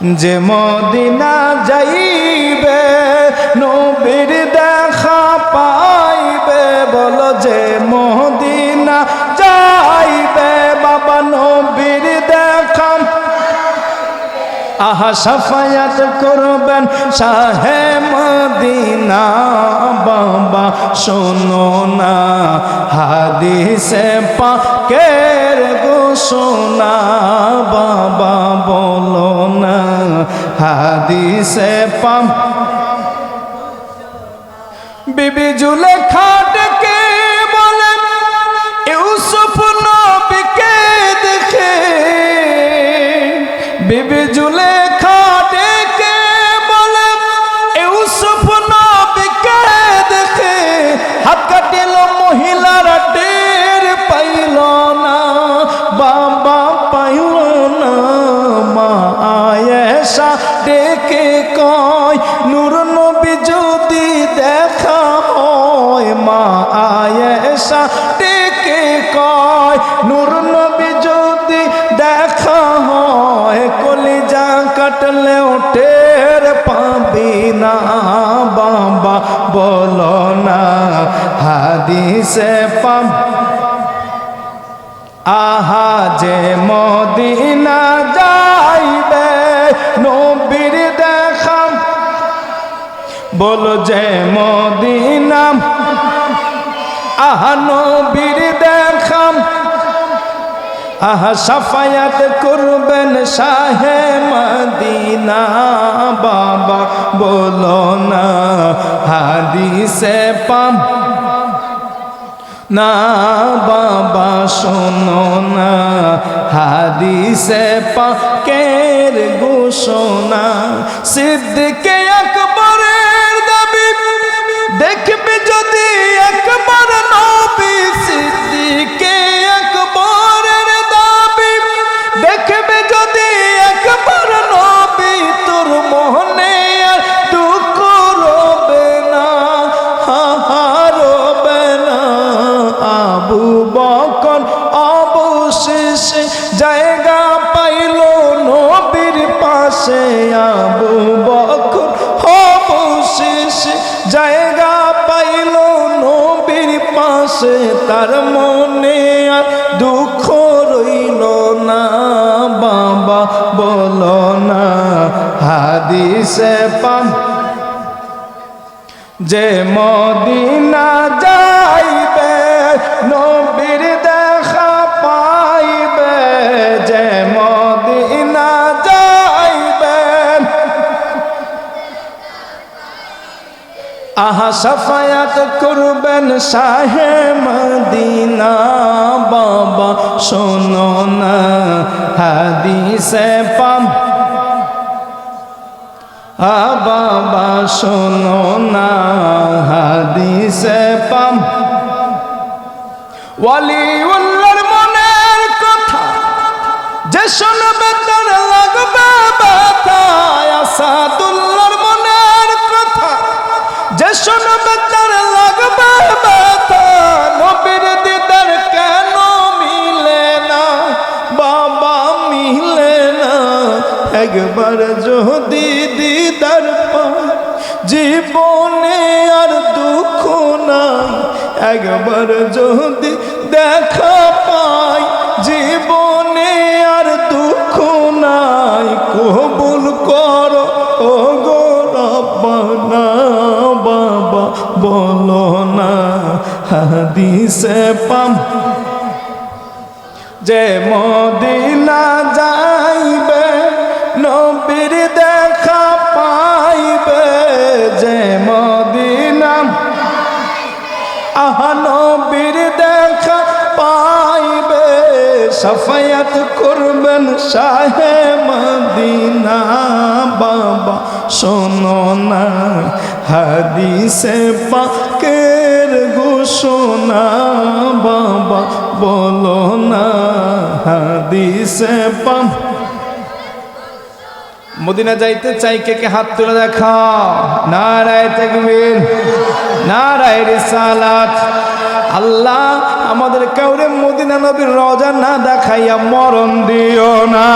যে মদিনা যাইবে, নবীর দেখা পাইবে, বলো যে মদিনা যাইবে, বাবা নবীর দেখা। আহা, সাফায়াত করবেন শাহে মদিনা, বাবা শোনো না, হাদিসে পাকের ঘোষণা, বাবা বলো না হাদিসে পাম। বিবি জুলে খাটকে বলে, ইউসুফ নবীকে দেখে। বিবি জুলে খাটকে বলে, ইউসুফ নবীকে দেখে। হাত কাটিল মহিলার টের পাইল না, বাবা পাইল না, মা আয়েশা ডেকে কয়, নূর নবী যদি দেখা হয় মা আয়েশা। ডেকে কয়, নূর নবী যদি দেখা হয়, কলিজা কাটলে টের পাবি না বাবা, বলো না হাদিসে পাব। আহা যে মদিনা বলো যে মদিনা, আহা নবীর দেখা। আহা সাফায়াত করবেন শাহে মদিনা, বাবা বলো না হাদিসে পাম। না বাবা শোনো না হাদিসে পাকের ঘোষণা, সিদ্দিকে আবু বকর অবশেষে জায়গা পাইল নবীর পাশে। তার মনে আর দুঃখ রইল না। বাবা বলো না, হাদিসে পাম যে মদিনা যাইবে নবীর আহা সাফায়াত করবেন শাহে মদিনা বাবা, শোনো না হাদিসে পাম। আ বাবা, শোনো না হাদিসে পাম। ওয়ালিউল্লাহর মনের কথা যে শুনবে দিদার জীবনে আর দুঃখ নাই। একবার যদি দেখা পাই, জীবনে আর দুঃখ নাই। কবুল কর ও বাবা বলো না, হাদিসে পাম। যে মদিনা যাইবে সাফায়াত করবেন শাহে মদিনা বাবা, শোনো না, হাদিসে পাকের ঘোষণা বাবা, বলো না, হাদিসে পা মদিনা যাইতে চাই, কে কে হাত তুলে দেখা নারায় তাকবীর, নারায় রিসালাত। আল্লাহ আমাদের কাউরে মদিনা নবীর রজা না দেখাইয়া মরণ দিও না।